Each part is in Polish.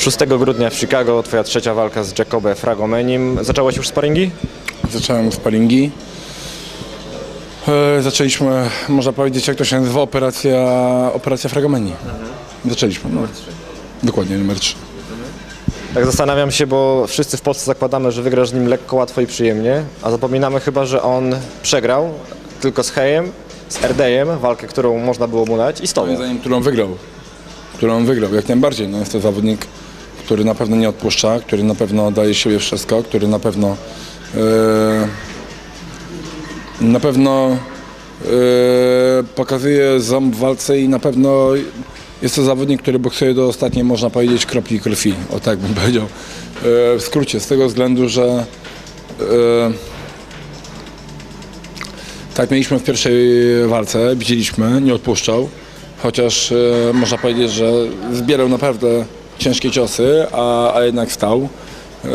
6 grudnia w Chicago twoja trzecia walka z Jacobem Fragomenim. Zacząłeś już sparingi? Zacząłem sparingi. E, Zaczęliśmy, można powiedzieć, jak to się nazywa, operacja, operacja Fragomeni. Zaczęliśmy, no. Dokładnie, numer 3. Tak zastanawiam się, bo wszyscy w Polsce zakładamy, że wygrasz z nim lekko, łatwo i przyjemnie, a zapominamy chyba, że on przegrał tylko z Hejem, z Erdejem, walkę, którą można było mu dać i z tobą. Moim zdaniem, którą wygrał. Którą wygrał, jak najbardziej. No, jest to zawodnik, który na pewno nie odpuszcza, który na pewno daje siebie wszystko, który na pewno e, na pewno e, pokazuje ząb w walce i na pewno jest to zawodnik, który boksuje do ostatniej, można powiedzieć, kropli krwi. O tak bym powiedział. E, w skrócie, z tego względu, że e, tak mieliśmy w pierwszej walce, widzieliśmy, nie odpuszczał, chociaż e, można powiedzieć, że zbierał naprawdę ciężkie ciosy, a, a jednak stał. E,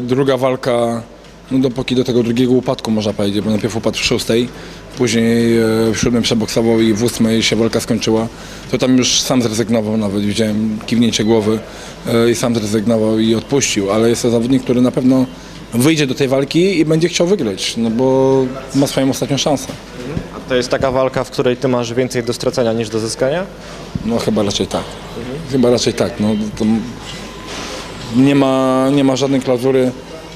druga walka, no dopóki do tego drugiego upadku można powiedzieć, bo najpierw upadł w szóstej, później e, w siódmym przeboksował i w ósmej się walka skończyła, to tam już sam zrezygnował nawet, widziałem kiwnięcie głowy e, i sam zrezygnował i odpuścił, ale jest to zawodnik, który na pewno wyjdzie do tej walki i będzie chciał wygrać, no bo ma swoją ostatnią szansę. To jest taka walka, w której ty masz więcej do stracenia niż do zyskania? No chyba raczej tak. Chyba raczej tak. No, nie, ma, nie ma żadnej klauzury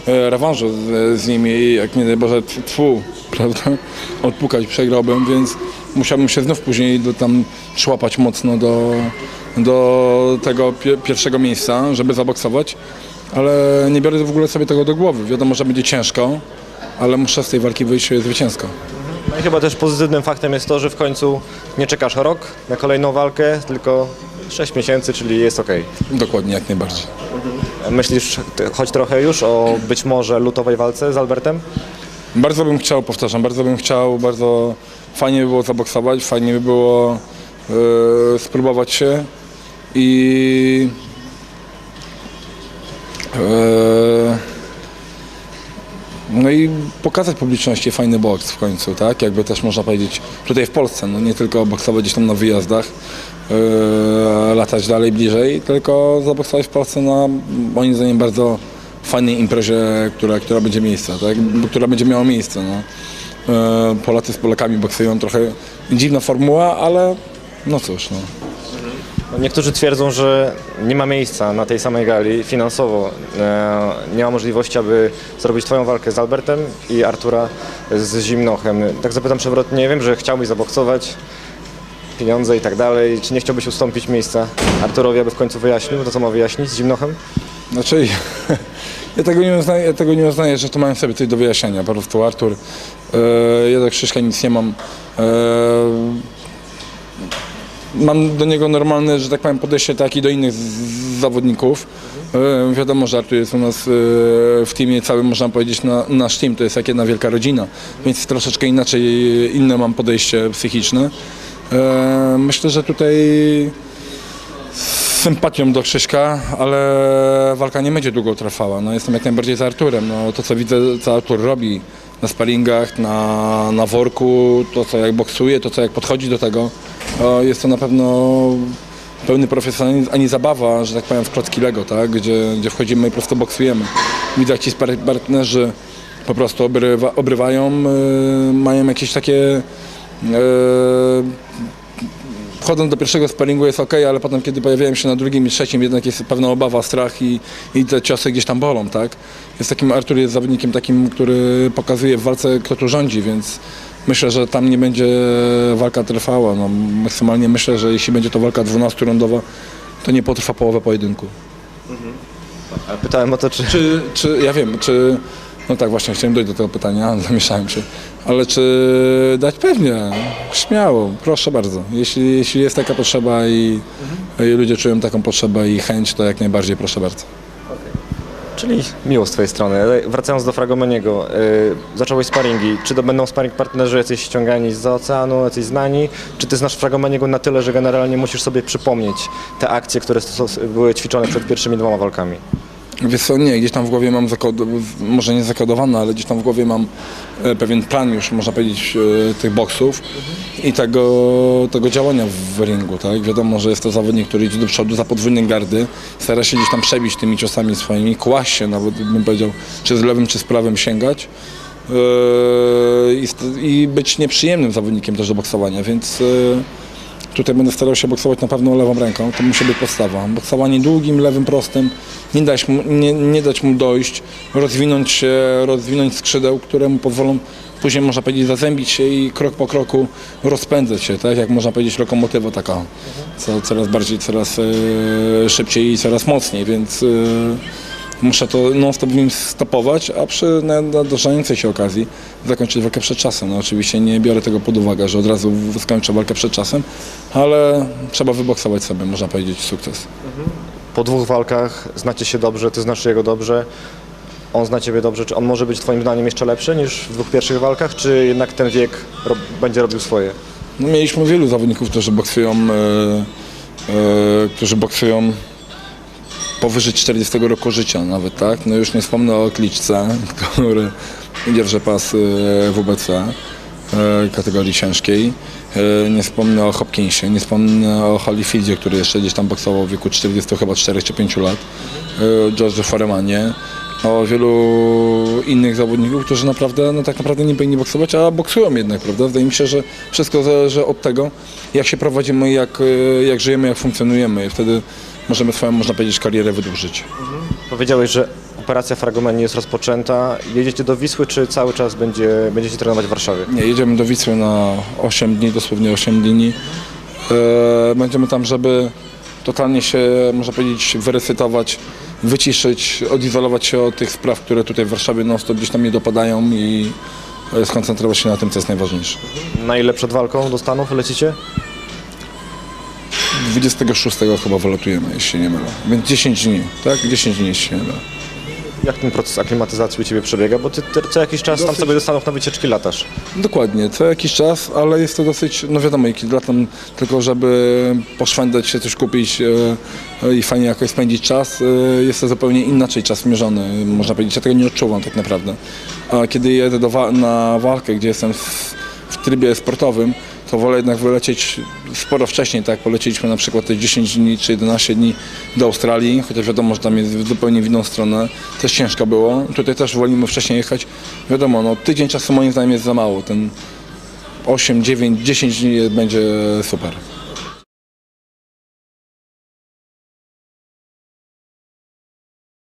e, rewanżu z, z nimi, jak nie daj Boże, tfu, prawda, odpukać przegrałbym, więc musiałbym się znów później do, tam szłapać mocno do, do tego pie, pierwszego miejsca, żeby zaboksować, ale nie biorę w ogóle sobie tego do głowy. Wiadomo, że będzie ciężko, ale muszę z tej walki wyjść zwycięsko. No i chyba też pozytywnym faktem jest to, że w końcu nie czekasz rok na kolejną walkę, tylko 6 miesięcy, czyli jest ok. Dokładnie, jak najbardziej. Myślisz ty- choć trochę już o być może lutowej walce z Albertem? Bardzo bym chciał, powtarzam, bardzo bym chciał, bardzo fajnie by było zaboksować, fajnie by było e, spróbować się i e, no i pokazać publiczności fajny boks w końcu, tak? Jakby też można powiedzieć tutaj w Polsce, no nie tylko boksować gdzieś tam na wyjazdach, e, latać dalej, bliżej, tylko zaboksować w Polsce na moim zdaniem bardzo fajnej imprezie, która, która będzie tak? Która będzie miała miejsce, no. E, Polacy z Polakami boksują trochę dziwna formuła, ale no cóż, no. No Niektórzy twierdzą, że nie ma miejsca na tej samej gali finansowo. E, nie ma możliwości, aby zrobić twoją walkę z Albertem i Artura z Zimnochem. Tak zapytam przewrotnie, wiem, że chciałbyś zaboksować, pieniądze i tak dalej. Czy nie chciałbyś ustąpić miejsca Arturowi, aby w końcu wyjaśnił to, co ma wyjaśnić z Zimnochem? Znaczy, ja tego nie uznaję, ja tego nie uznaję że to mają sobie coś do wyjaśnienia. Po prostu Artur, e, ja do Krzyśka nic nie mam. E, mam do niego normalne, że tak powiem, podejście tak i do innych zawodników. E, wiadomo, że Artur jest u nas e, w teamie całym, można powiedzieć, na, nasz team, to jest jak jedna wielka rodzina, więc troszeczkę inaczej, inne mam podejście psychiczne. E, myślę, że tutaj z sympatią do Krzyśka, ale walka nie będzie długo trwała. No, jestem jak najbardziej za Arturem. No, to co widzę, co Artur robi na sparingach, na, na worku, to co jak boksuje, to co jak podchodzi do tego, jest to na pewno pełny profesjonalizm, a nie zabawa, że tak powiem, w klocki Lego, tak? gdzie, gdzie wchodzimy i po prostu boksujemy. Widzę, jak ci partnerzy po prostu obrywa, obrywają, y, mają jakieś takie y, wchodząc do pierwszego sparingu jest ok, ale potem kiedy pojawiają się na drugim i trzecim jednak jest pewna obawa, strach i, i te ciosy gdzieś tam bolą, tak? Jest takim, Artur jest zawodnikiem takim, który pokazuje w walce kto tu rządzi, więc myślę, że tam nie będzie walka trwała. No, maksymalnie myślę, że jeśli będzie to walka 12-rundowa, to nie potrwa połowę pojedynku. Pytałem o to, czy... Czy, czy ja wiem, czy. No tak, właśnie chciałem dojść do tego pytania, zamieszałem się. Ale czy dać? Pewnie, śmiało, proszę bardzo. Jeśli, jeśli jest taka potrzeba i, i ludzie czują taką potrzebę i chęć, to jak najbardziej proszę bardzo. Czyli miło z twojej strony. Ale Wracając do Fragomeniego, yy, zacząłeś sparingi. Czy to będą sparing partnerzy jacyś ściągani z oceanu, jacyś znani? Czy ty znasz Fragomeniego na tyle, że generalnie musisz sobie przypomnieć te akcje, które były ćwiczone przed pierwszymi dwoma walkami? Wiesz co, nie, gdzieś tam w głowie mam, może nie zakodowane, ale gdzieś tam w głowie mam e, pewien plan już, można powiedzieć, e, tych boksów i tego, tego działania w ringu, tak? Wiadomo, że jest to zawodnik, który idzie do przodu za podwójne gardy, stara się gdzieś tam przebić tymi ciosami swoimi, kłaść się nawet, bym powiedział, czy z lewym, czy z prawym sięgać e, i, i być nieprzyjemnym zawodnikiem też do boksowania, więc... e, Tutaj będę starał się boksować na pewno lewą ręką, to musi być podstawa. Boksowanie długim, lewym, prostym, nie dać mu, nie, nie dać mu dojść, rozwinąć się, rozwinąć skrzydeł, które mu pozwolą później, można powiedzieć, zazębić się i krok po kroku rozpędzać się, tak? Jak można powiedzieć lokomotywa taka, co, coraz bardziej, coraz e, szybciej i coraz mocniej, więc e, muszę to non-stop w nim stopować, a przy na- nadarzającej się okazji zakończyć walkę przed czasem. No, oczywiście nie biorę tego pod uwagę, że od razu skończę walkę przed czasem, ale trzeba wyboksować sobie, można powiedzieć, sukces. Po dwóch walkach znacie się dobrze, ty znasz jego dobrze, on zna ciebie dobrze. Czy on może być twoim zdaniem jeszcze lepszy niż w dwóch pierwszych walkach, czy jednak ten wiek będzie robił swoje? No, mieliśmy wielu zawodników, którzy boksują, e, e, którzy boksują powyżej 40 roku życia nawet, tak? No już nie wspomnę o Kliczce, który dzierży pas e, WBC e, kategorii ciężkiej. E, Nie wspomnę o Hopkinsie, nie wspomnę o Holyfieldzie, który jeszcze gdzieś tam boksował w wieku 40 chyba 4 czy 5 lat. George Foremanie. O wielu innych zawodników, którzy naprawdę, no tak naprawdę nie powinni boksować, a boksują jednak, prawda? Wydaje mi się, że wszystko zależy od tego, jak się prowadzimy, jak, jak żyjemy, jak funkcjonujemy wtedy możemy swoją, można powiedzieć, karierę wydłużyć. Powiedziałeś, że operacja Fragomeni jest rozpoczęta. Jedziecie do Wisły, czy cały czas będzie, będziecie trenować w Warszawie? Nie, jedziemy do Wisły na 8 dni, dosłownie 8 dni. E, będziemy tam, żeby totalnie się, można powiedzieć, wyresytować, wyciszyć, odizolować się od tych spraw, które tutaj w Warszawie non stop gdzieś tam nie dopadają i e, skoncentrować się na tym, co jest najważniejsze. Na ile przed walką do Stanów lecicie? 26 chyba wylatujemy, jeśli się nie mylę. Więc 10 dni, tak? 10 dni, jeśli się nie mylę. Jak ten proces aklimatyzacji u Ciebie przebiega? Bo Ty, ty co jakiś czas tam Dosyć- sobie do Stanów na wycieczki latasz. Dokładnie, co jakiś czas, ale jest to dosyć, no wiadomo, jak latam tylko, żeby poszwędzać się, coś kupić e, i fajnie jakoś spędzić czas, e, jest to zupełnie inaczej czas mierzony, można powiedzieć, ja tego nie odczuwam tak naprawdę. A kiedy jedę do wa- na walkę, gdzie jestem w, w trybie sportowym, to wolę jednak wylecieć sporo wcześniej, tak, polecieliśmy na przykład te 10 dni czy 11 dni do Australii, chociaż wiadomo, że tam jest zupełnie w inną stronę, też ciężko było, tutaj też wolimy wcześniej jechać, wiadomo, no tydzień czasu moim zdaniem jest za mało, ten 8, 9, 10 dni będzie super.